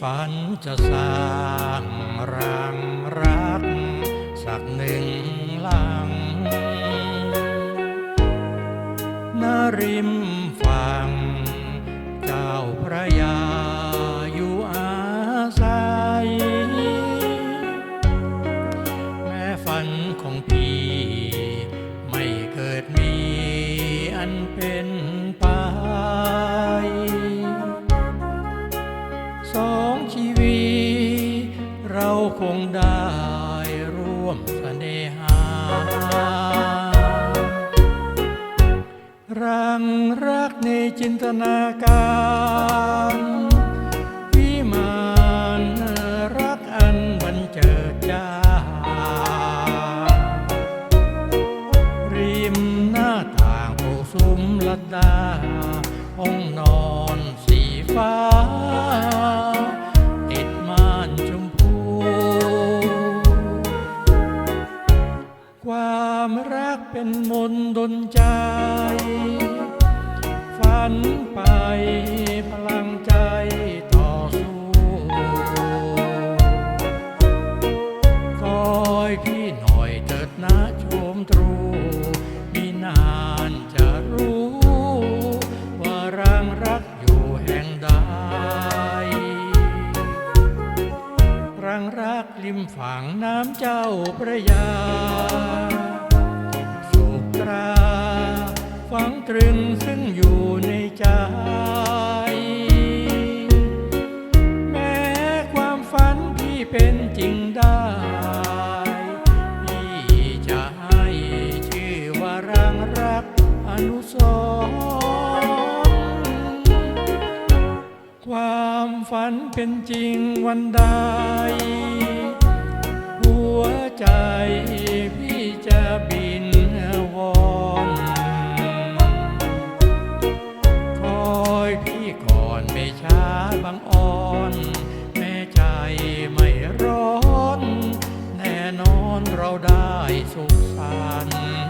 ฝันจะสร้างรังรัก สักหนึ่งหลังณริมฝั่งเจ้าพระยาอยู่อาศัย แม้ฝันของพี่ ไม่เกิดมีอันเป็น คงได้ร่วมเสน่หา รังรักในจินตนาการวิมานรักอันบันเจิดจ้า ริมหน้าต่างปลูกซุ้มลัดดาห้องนอน ความรักเป็นมนดนใจ ฝันไปพลังใจต่อสู้ คอยพี่หน่อยเถิดนะชมตรู มีนานจะรู้ ว่ารังรักอยู่แห่งใดรังรักริมฝั่งน้ำเจ้าพระยา ตรึงซึ่งอยู่ในใจ แม้ความฝันพี่เป็นจริงได้พี่จะให้ชื่อว่ารังรักอนุสรความฝันเป็นจริงวันใด หัวใจพี่ บางอ่อน แม่ใจไม่ร้อน แน่นอนเราได้สุขสันต์